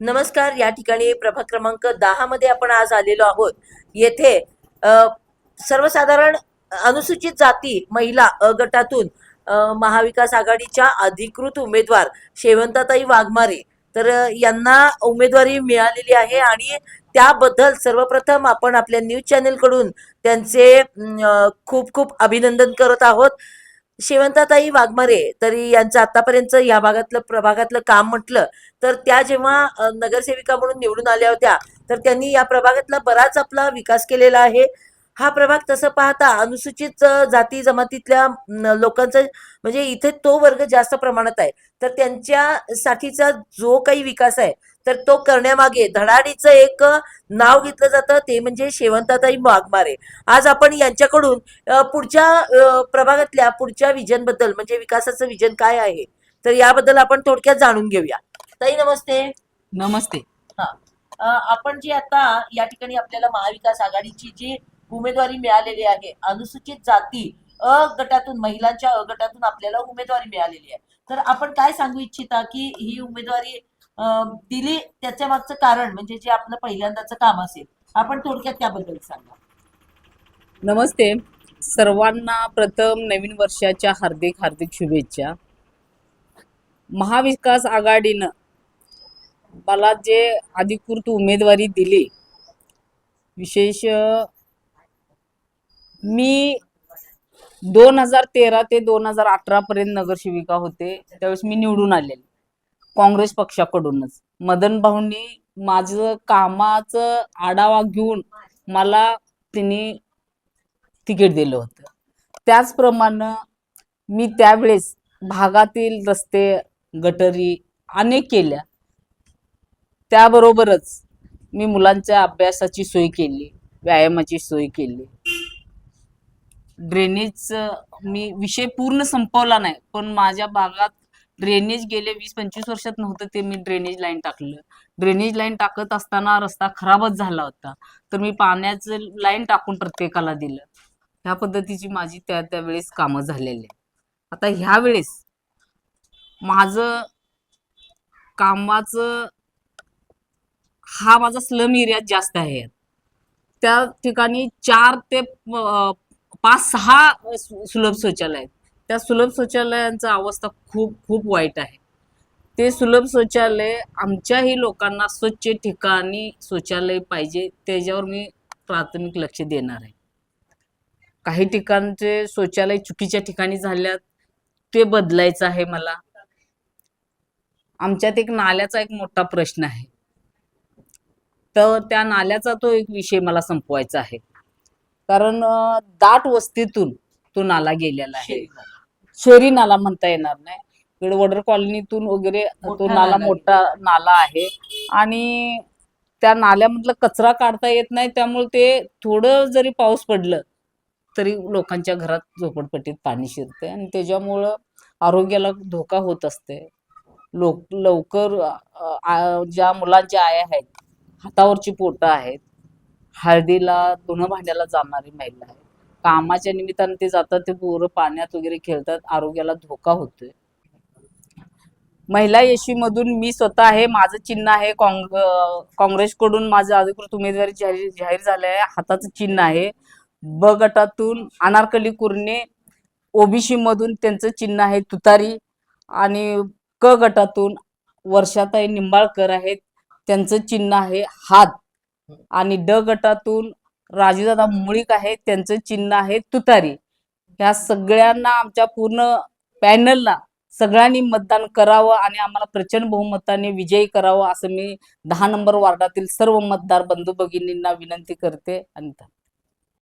नमस्कार या ठिकाणी प्रभाग क्रमांक दहा मध्ये आपण आज आलेलो आहोत. येथे सर्वसाधारण अनुसूचित जाती महिला अ गटातून महाविकास आघाडीच्या अधिकृत उमेदवार शेवंताताई वाघमारे. तर यांना उमेदवारी मिळालेली आहे आणि त्याबद्दल सर्वप्रथम आपण आपल्या न्यूज चॅनेलकडून त्यांचे खूप खूप अभिनंदन करत आहोत. शेवंताताई वाघमारे तरी यांचं आतापर्यंत या भागातलं प्रभागातलं काम म्हटलं तर त्या जेव्हा नगरसेविका म्हणून निवडून आल्या होत्या तर त्यांनी या प्रभागातला बराच आपला विकास केलेला आहे. हा प्रभाग तसं पाहता अनुसूचित जाती जमातीतल्या लोकांचा म्हणजे इथे तो वर्ग जास्त प्रमाणात आहे. तर त्यांच्यासाठीचा जो काही विकास आहे तर तो करण्यामागे धडाडीचं एक नाव घेतलं जातं ते म्हणजे शेवंताताई वाघमारे आज आपण यांच्याकडून पुढच्या प्रभागातल्या पुढच्या विजनबद्दल म्हणजे विकासाचं विजन काय आहे तर याबद्दल आपण थोडक्यात जाणून घेऊया. ताई नमस्ते. नमस्ते. अ, आपण जी आता या ठिकाणी आपल्याला महाविकास आघाडीची जी उमेदवारी मिळालेली आहे. अनुसूचित जाती अ गटातून महिलांच्या अ गटातून आपल्याला उमेदवारी मिळालेली आहे. तर आपण काय सांगू इच्छिता की ही उमेदवारी दिली त्याच्या मागचं कारण म्हणजे जे आपलं पहिल्यांदाचं काम असेल. आपण थोडक्यात त्याबद्दल सांगा. नमस्ते. सर्वांना प्रथम नवीन वर्षाच्या हार्दिक हार्दिक शुभेच्छा. महाविकास आघाडीनं मला जे अधिकृत उमेदवारी दिली विशेष मी दोन हजार तेरा ते दोन हजार अठरा पर्यंत नगरसेविका होते. त्यावेळेस मी निवडून आलेले. काँग्रेस पक्षाकडूनच. मदन भाऊंनी माझं कामाचं आढावा घेऊन मला त्यांनी तिकीट दिलं होतं. त्याचप्रमाणे मी त्यावेळेस भागातील रस्ते गटरी अनेक केल्या. त्याबरोबरच मी मुलांच्या अभ्यासाची सोय केली व्यायामाची सोय केली. ड्रेनेज मी विषय पूर्ण संपवला नाही. पण माझ्या भागात ड्रेनेज गेले वीस पंचवीस वर्षात नव्हतं ते मी ड्रेनेज लाईन टाकलं. ड्रेनेज लाईन टाकत असताना रस्ता खराबच झाला होता. तर मी पाण्याचं लाईन टाकून प्रत्येकाला दिलं. ह्या पद्धतीची माझी त्या त्यावेळेस कामं झालेली आता ह्या वेळेस माझं कामाचं हा माझा स्लम एरियात जास्त आहे. त्या ठिकाणी चार ते पाच सहा सुलभ शौचालय आहेत. त्या सुलभ शौचालयांचा अवस्था खूप खूप वाईट आहे. ते सुलभ शौचालय आमच्याही लोकांना स्वच्छ ठिकाणी शौचालय पाहिजे त्याच्यावर मी प्राथमिक लक्ष देणार आहे. काही ठिकाणचे शौचालय चुकीच्या ठिकाणी झाल्यात ते बदलायचं आहे मला. आमच्यात एक नाल्याचा एक मोठा प्रश्न आहे. तर त्या नाल्याचा तो एक विषय मला संपवायचा आहे. कारण दाट वस्तीतून तो नाला गेलेला आहे. शहरी नाला म्हणता येणार नाही. इकडे वडर कॉलनीतून वगैरे तो नाला मोठा नाला आहे. आणि त्या नाल्यामधला कचरा काढता येत नाही. त्यामुळे ते थोडं जरी पाऊस पडलं तरी लोकांच्या घरात झोपडपट्टीत पाणी शिरते आणि त्याच्यामुळं आरोग्याला धोका होत असते. लोक लवकर ज्या मुलांच्या आया आहेत हातावरची पोटं आहेत हळदीला धुणं भांड्याला जाणारी महिला आहे. कामाच्या निमित्ताने ते जातात ते पोरं पाण्यात वगैरे खेळतात आरोग्याला धोका होतोय. महिला मधून मी स्वतः आहे माझं चिन्ह आहे काँग्रेसकडून माझं अधिकृत उमेदवारी जाहीर जाहीर आहे हाताचं चिन्ह आहे. ब गटातून अनारकली कुर्णे ओबीसी मधून त्यांचं चिन्ह आहे तुतारी आणि क गटातून वर्षाताई निंबाळकर आहेत त्यांचं चिन्ह आहे हात. आणि ड गटातून राजूदादा मुळीक आहेत त्यांचं चिन्ह आहे तुतारी. ह्या सगळ्यांना आमच्या पूर्ण पॅनलला सगळ्यांनी मतदान करावं आणि आम्हाला प्रचंड बहुमताने विजयी करावं असं मी दहा नंबर वार्डातील सर्व मतदार बंधू भगिनींना विनंती करते. आणि